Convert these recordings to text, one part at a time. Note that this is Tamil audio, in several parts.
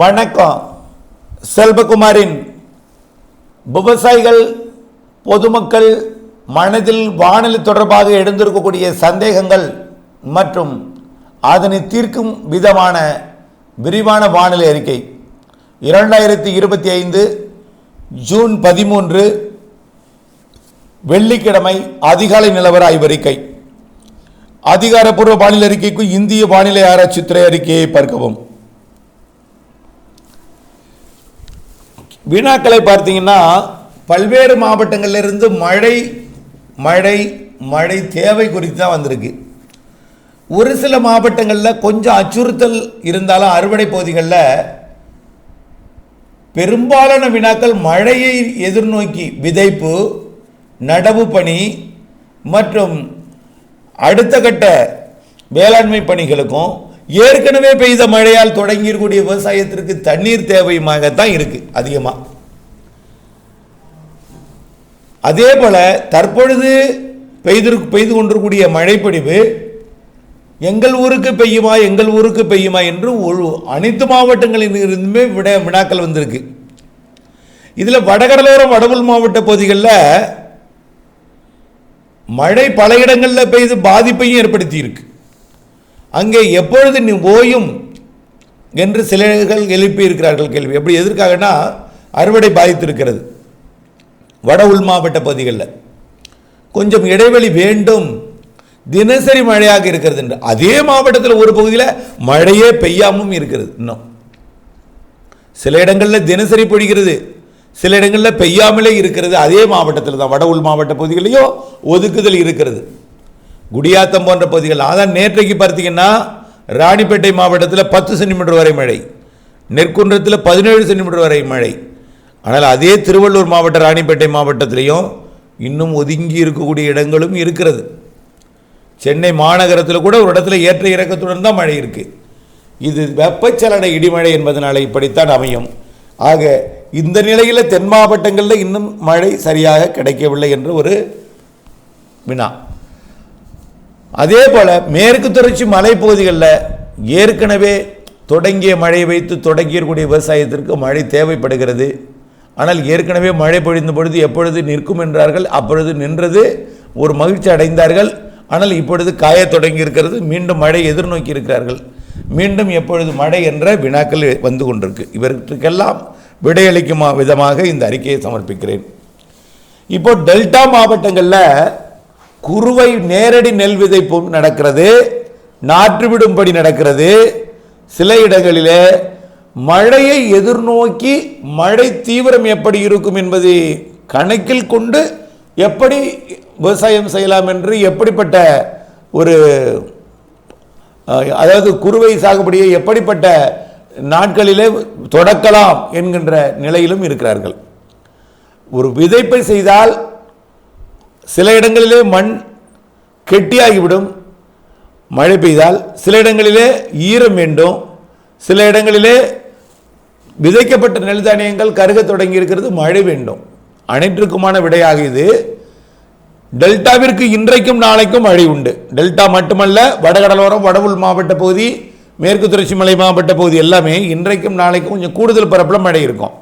வணக்கம். செல்வகுமாரின் விவசாயிகள் பொதுமக்கள் மனதில் வானிலை தொடர்பாக எழுந்திருக்கக்கூடிய சந்தேகங்கள் மற்றும் அதனை தீர்க்கும் விதமான விரிவான வானிலை அறிக்கை. இரண்டாயிரத்தி இருபத்தி ஐந்து ஜூன் பதிமூன்று வெள்ளிக்கிழமை அதிகாலை நிலவர ஆய்வறிக்கை அதிகாரப்பூர்வ வானிலை அறிக்கைக்கு இந்திய வானிலை ஆராய்ச்சித்துறை அறிக்கையை பார்க்கவும். வினாக்களை பார்த்தீங்கன்னா பல்வேறு மாவட்டங்களிலிருந்து மழை மழை மழை தேவை குறித்து தான் வந்திருக்கு. ஒரு சில மாவட்டங்களில் கொஞ்சம் அச்சுறுத்தல் இருந்தாலும் அறுவடை பகுதிகளில் பெரும்பாலான வினாக்கள் மழையை எதிர்நோக்கி விதைப்பு நடவு பணி மற்றும் அடுத்த கட்ட வேளாண்மை பணிகளுக்கும் ஏற்கனவே பெய்த மழையால் தொடங்கியிருக்கக்கூடிய விவசாயத்திற்கு தண்ணீர் தேவையுமாகத்தான் இருக்கு அதிகமாக அதே போல தற்பொழுது பெய்து பெய்து கொண்டிருக்கக்கூடிய மழைப்பொழிவு எங்கள் ஊருக்கு பெய்யுமா எங்கள் ஊருக்கு பெய்யுமா என்று ஒரு அனைத்து மாவட்டங்களில் இருந்துமே விட வினாக்கள் வந்திருக்கு. இதில் வடகடலோரம் வடவுள் மாவட்ட பகுதிகளில் மழை பல இடங்களில் பெய்து பாதிப்பையும் ஏற்படுத்தியிருக்கு. அங்கே எப்பொழுது நீ ஓயும் என்று சிலர்கள் எழுப்பி இருக்கிறார்கள் கேள்வி. எப்படி எதற்காகனா அறுவடை பாதித்திருக்கிறது. வட உள் மாவட்ட பகுதிகளில். கொஞ்சம் இடைவெளி வேண்டும். தினசரி மழையாக இருக்கிறது என்று. அதே மாவட்டத்தில் ஒரு பகுதியில் மழையே பெய்யாமும் இருக்கிறது. இன்னும் சில இடங்களில் தினசரி பொழிகிறது. சில இடங்களில் பெய்யாமலே இருக்கிறது. அதே மாவட்டத்தில் தான். வட உள் மாவட்ட பகுதிகளிலேயோ ஒதுக்குதல் இருக்கிறது. குடியாத்தம் போன்ற பகுதிகள். அதான் நேற்றைக்கு பார்த்தீங்கன்னா ராணிப்பேட்டை மாவட்டத்தில் பத்து சென்டிமீட்டர் வரை மழை. நெற்குன்றத்தில் பதினேழு சென்டிமீட்டர் வரை மழை. ஆனால் அதே திருவள்ளூர் மாவட்ட ராணிப்பேட்டை மாவட்டத்திலையும் இன்னும் ஒதுங்கி இருக்கக்கூடிய இடங்களும் இருக்கிறது. சென்னை மாநகரத்தில் கூட ஒரு இடத்துல ஏற்ற இறக்கத்துடன் தான் மழை இருக்குது இது வெப்பச்சலன இடிமழை என்பதனால் இப்படித்தான் அமையும். ஆக இந்த நிலையில் தென் மாவட்டங்களில் இன்னும் மழை சரியாக கிடைக்கவில்லை என்ற ஒரு வினா. அதே போல் மேற்கு தொடர்ச்சி மலைப்பகுதிகளில் ஏற்கனவே தொடங்கிய மழை வைத்து தொடங்கியிருக்கூடிய விவசாயத்திற்கு மழை தேவைப்படுகிறது. ஆனால் ஏற்கனவே மழை பொழிந்த பொழுது எப்பொழுது நிற்கும் என்றார்கள் அப்பொழுது நின்றது ஒரு மகிழ்ச்சி அடைந்தார்கள். ஆனால் இப்பொழுது காயத் தொடங்கி இருக்கிறது மீண்டும் மழை எதிர்நோக்கி இருக்கிறார்கள். மீண்டும் எப்பொழுது மழை என்ற வினாக்கள் வந்து கொண்டிருக்கு. இவற்றுக்கெல்லாம் விடையளிக்கும் விதமாக இந்த அறிக்கையை சமர்ப்பிக்கிறேன். இப்போ டெல்டா மாவட்டங்களில் குருவை நேரடி நெல் விதைப்பு நடக்கிறது நாற்று விடும்படி நடக்கிறது. சில இடங்களிலே மழையை எதிர்நோக்கி மழை தீவிரம் எப்படி இருக்கும் என்பதை கணக்கில் கொண்டு எப்படி விவசாயம் செய்யலாம் என்று எப்படிப்பட்ட ஒரு அதாவது குறுவை சாகுபடியை எப்படிப்பட்ட நாட்களிலே தொடக்கலாம் என்கின்ற நிலையிலும் இருக்கிறார்கள். ஒரு விதைப்பை செய்தால் சில இடங்களிலே மண் கெட்டியாகிவிடும். மழை பெய்தால் சில இடங்களிலே ஈரம் வேண்டும். சில இடங்களிலே விதைக்கப்பட்ட நெல் தானியங்கள் கருகத் தொடங்கி இருக்கிறது மழை வேண்டும். அனைத்திற்குமான விடையாக இது. டெல்டாவிற்கு இன்றைக்கும் நாளைக்கும் மழை உண்டு. டெல்டா மட்டுமல்ல வடகடலோரம் வடவுள் மாவட்ட பகுதி மேற்கு தொடர்ச்சி மலை மாவட்ட பகுதி எல்லாமே இன்றைக்கும் நாளைக்கும் கொஞ்சம் கூடுதல் பரப்பில் மழை இருக்கும்.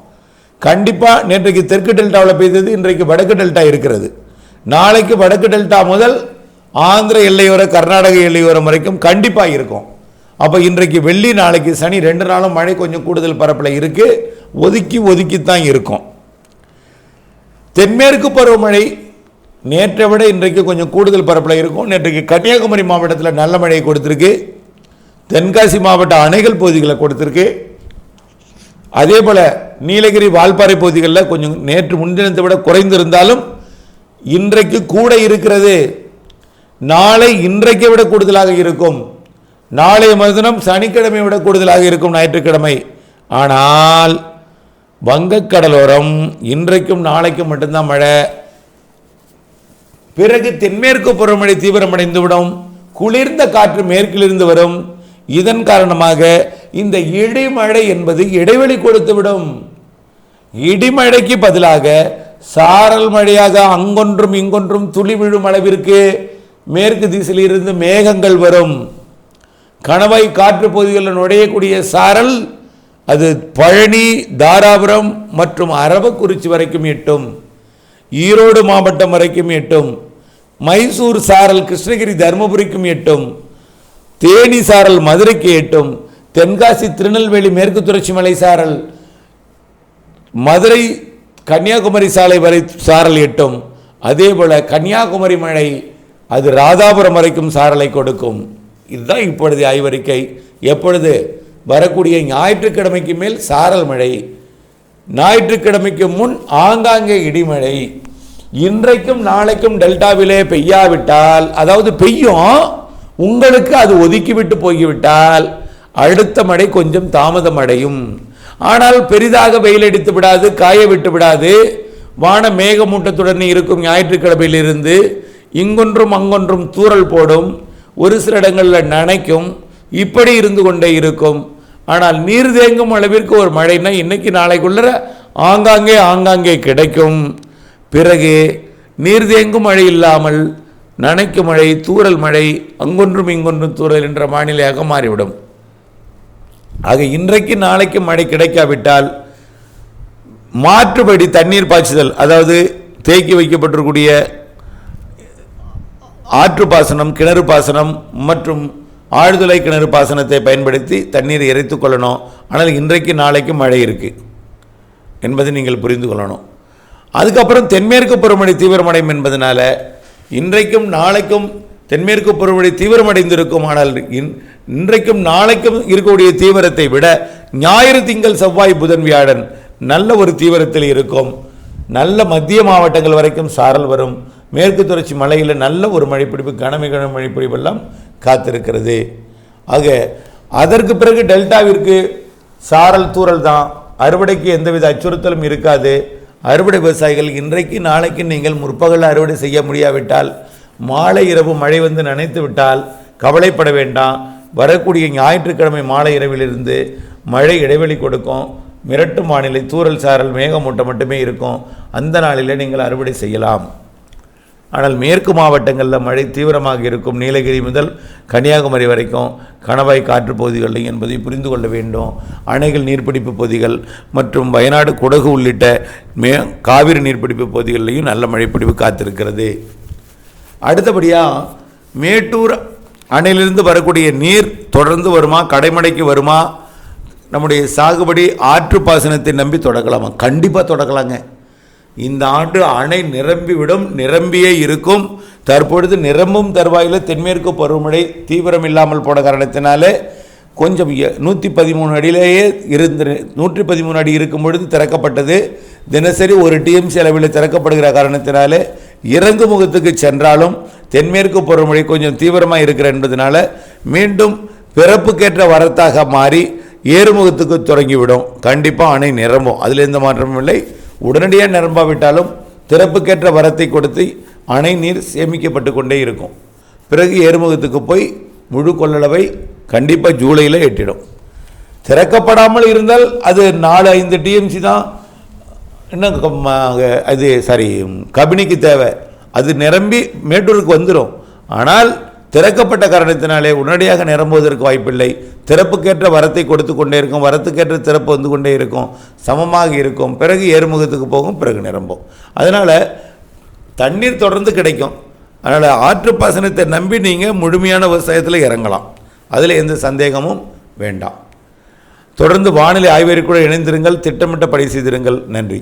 கண்டிப்பாக நேற்றைக்கு தெற்கு டெல்டாவில் பெய்தது இன்றைக்கு வடக்கு டெல்டா இருக்கிறது. நாளைக்கு வடக்கு டெல்டா முதல் ஆந்திர எல்லையோர கர்நாடக எல்லையோரம் வரைக்கும் கண்டிப்பாக இருக்கும். அப்போ இன்றைக்கு வெள்ளி நாளைக்கு சனி ரெண்டு நாளும் மழை கொஞ்சம் கூடுதல் பரப்பில் இருக்குது ஒதுக்கி ஒதுக்கித்தான் இருக்கும். தென்மேற்கு பருவமழை நேற்றை விட இன்றைக்கு கொஞ்சம் கூடுதல் பரப்பில் இருக்கும். நேற்றைக்கு கன்னியாகுமரி மாவட்டத்தில் நல்ல மழையை கொடுத்துருக்கு. தென்காசி மாவட்ட அணைகள் பகுதிகளை கொடுத்துருக்கு. அதே போல் நீலகிரி வால்பாறை பகுதிகளில் கொஞ்சம் நேற்று முன்தினத்தை விட குறைந்திருந்தாலும் இன்றைக்கு கூட இருக்கிறது. நாளை இன்றைக்கை விட கூடுதலாக இருக்கும். நாளைய மறுதினம் சனிக்கிழமை விட கூடுதலாக இருக்கும் ஞாயிற்றுக்கிழமை. ஆனால் வங்கக்கடலோரம் இன்றைக்கும் நாளைக்கும் மட்டும்தான் மழை. பிறகு தென்மேற்கு பருவமழை தீவிரமடைந்துவிடும். குளிர்ந்த காற்று மேற்கிலிருந்து வரும். இதன் காரணமாக இந்த இடிமழை என்பது இடைவெளி கொடுத்துவிடும். இடிமழைக்கு பதிலாக சாரல் மழையாக அங்கொன்றும் இங்கொன்றும் துளி விழும் அளவிற்கு மேற்கு திசையிலிருந்து மேகங்கள் வரும். கணவாய் காற்று பகுதிகளில் நுழையக்கூடிய சாரல் அது பழனி தாராபுரம் மற்றும் அரவக்குறிச்சி வரைக்கும் எட்டும். ஈரோடு மாவட்டம் வரைக்கும் எட்டும். மைசூர் சாரல் கிருஷ்ணகிரி தருமபுரிக்கும் எட்டும். தேனி சாரல் மதுரைக்கு எட்டும். தென்காசி திருநெல்வேலி மேற்கு தொடர்ச்சி மலை சாரல் மதுரை கன்னியாகுமரி சாலை வரை சாரல் எட்டும் அதேபோல் கன்னியாகுமரி மழை அது ராதாபுரம் வரைக்கும் சாரலை கொடுக்கும். இதுதான் இப்பொழுது ஆய்வறிக்கை. எப்பொழுது? வரக்கூடிய ஞாயிற்றுக்கிழமைக்கு மேல் சாரல் மழை. ஞாயிற்றுக்கிழமைக்கு முன் ஆங்காங்கே இடிமழை. இன்றைக்கும் நாளைக்கும் டெல்டாவிலே பெய்யாவிட்டால் அதாவது பெய்யும் உங்களுக்கு அது ஒதுக்கிவிட்டு போய்விட்டால் அடுத்த மழை கொஞ்சம் தாமதம் அடையும் ஆனால் பெரிதாக வெயில் அடித்து விடாது காய விட்டு விடாது. வான மேகமூட்டத்துடன் இருக்கும் ஞாயிற்றுக்கிழமையிலிருந்து இங்கொன்றும் அங்கொன்றும் தூறல் போடும். ஒரு சில இடங்களில் நனைக்கும். இப்படி இருந்து கொண்டே இருக்கும். ஆனால் நீர் தேங்கும் அளவிற்கு ஒரு மழைனா இன்னைக்கு நாளைக்குள்ள ஆங்காங்கே ஆங்காங்கே கிடைக்கும். பிறகு நீர் தேங்கும் மழை இல்லாமல் நனைக்கும் மழை தூறல் மழை அங்கொன்றும் இங்கொன்றும் தூறல் என்ற வானிலையாக மாறிவிடும். ஆக இன்றைக்கு நாளைக்கு மழை கிடைக்காவிட்டால் மாற்றுபடி தண்ணீர் பாய்ச்சுதல் அதாவது தேக்கி வைக்கப்பட்டிருக்கூடிய ஆற்று பாசனம் கிணறு பாசனம் மற்றும் ஆழ்துளை கிணறு பாசனத்தை பயன்படுத்தி தண்ணீரை இறைத்து கொள்ளணும். ஆனால் இன்றைக்கு நாளைக்கு மழை இருக்குது என்பதை நீங்கள் புரிந்து கொள்ளணும். அதுக்கப்புறம் தென்மேற்கு பருவமழை தீவிரமடையும் என்பதனால இன்றைக்கும் நாளைக்கும் தென்மேற்கு பருவமழை தீவிரமடைந்திருக்கும் ஆனால் இன்- இன்றைக்கும் நாளைக்கும் இருக்கக்கூடிய தீவிரத்தை விட ஞாயிறு திங்கள் செவ்வாய் புதன் வியாழன் நல்ல ஒரு தீவிரத்தில் இருக்கும். நல்ல மத்திய மாவட்டங்கள் வரைக்கும் சாரல் வரும். மேற்கு தொடர்ச்சி மலையில் நல்ல ஒரு மழைப்பிடிப்பு கனமிக மழைப்பிடிப்பு காத்திருக்கிறது. ஆக அதற்கு பிறகு டெல்டாவிற்கு சாரல் தூறல் தான். அறுவடைக்கு எந்தவித அச்சுறுத்தலும் இருக்காது. அறுவடை விவசாயிகள் இன்றைக்கு நாளைக்கு நீங்கள் முற்பகல் அறுவடை செய்ய முடியாவிட்டால் மாலை இரவு மழை வந்து நனைத்து விட்டால் கவலைப்பட வேண்டாம். வரக்கூடிய ஞாயிற்றுக்கிழமை மாலை இரவிலிருந்து மழை இடைவெளி கொடுக்கும். மிரட்டும் வானிலை தூறல் சாரல் மேகமூட்டம் மட்டுமே இருக்கும். அந்த நாளிலே நீங்கள் அறுவடை செய்யலாம். ஆனால் மேற்கு மாவட்டங்களில் மழை தீவிரமாக இருக்கும். நீலகிரி முதல் கன்னியாகுமரி வரைக்கும் கணவாய் காற்று பகுதிகளில் என்பதை புரிந்து கொள்ள வேண்டும். அணைகள் நீர்பிடிப்பு பகுதிகள் மற்றும் வயநாடு குடகு உள்ளிட்ட மே காவிரி நீர்பிடிப்பு பகுதிகளிலையும் நல்ல மழைப்பிடிப்பு காத்திருக்கிறது. அடுத்தபடியாக மேட்டூர் அணையிலிருந்து வரக்கூடிய நீர் தொடர்ந்து வருமா? கடைமடைக்கு வருமா? நம்முடைய சாகுபடி ஆற்று பாசனத்தை நம்பி தொடக்கலாமா கண்டிப்பாக தொடக்கலாங்க இந்த ஆண்டு அணை நிரம்பிவிடும் நிரம்பியே இருக்கும். தற்பொழுது நிரம்பும் தருவாயில் தென்மேற்கு பருவமழை தீவிரம் இல்லாமல் போன காரணத்தினாலே கொஞ்சம் நூற்றி பதிமூணு அடியிலேயே இருந்து நூற்றி பதிமூணு அடி இருக்கும் பொழுது திறக்கப்பட்டது. தினசரி ஒரு டிஎம்சி அளவில் திறக்கப்படுகிற காரணத்தினாலே இறங்கு முகத்துக்கு சென்றாலும் தென்மேற்கு பருவமழை கொஞ்சம் தீவிரமாக இருக்கிற என்பதனால மீண்டும் பிறப்புக்கேற்ற வரத்தாக மாறி ஏறுமுகத்துக்கு தொடங்கிவிடும். கண்டிப்பாக அணை நிரம்பும். அதில் எந்த மாற்றமும் இல்லை. உடனடியாக நிரம்பாவிட்டாலும் திறப்புக்கேற்ற வரத்தை கொடுத்து அணை நீர் சேமிக்கப்பட்டு கொண்டே இருக்கும். பிறகு ஏறுமுகத்துக்கு போய் முழு கொள்ளளவை கண்டிப்பாக ஜூலையில் எட்டிடும். திறக்கப்படாமல் இருந்தால் அது நாலு ஐந்து டிஎம்சி தான். இன்னும் அது சாரி கபினிக்கு தேவை. அது நிரம்பி மேட்டூருக்கு வந்துடும் ஆனால் திறக்கப்பட்ட காரணத்தினாலே உடனடியாக நிரம்புவதற்கு வாய்ப்பில்லை. திறப்புக்கேற்ற வரத்தை கொடுத்து கொண்டே இருக்கும். வரத்துக்கேற்ற திறப்பு வந்து கொண்டே இருக்கும். சமமாக இருக்கும். பிறகு ஏறுமுகத்துக்கு போகும். பிறகு நிரம்பும். அதனால் தண்ணீர் தொடர்ந்து கிடைக்கும். அதனால் ஆற்று பாசனத்தை நம்பி நீங்கள் முழுமையான விவசாயத்தில் இறங்கலாம். அதில் எந்த சந்தேகமும் வேண்டாம். தொடர்ந்து வானிலை ஆய்வறிக்கூட இணைந்திருங்கள். திட்டமிட்ட பணி செய்திருங்கள். நன்றி.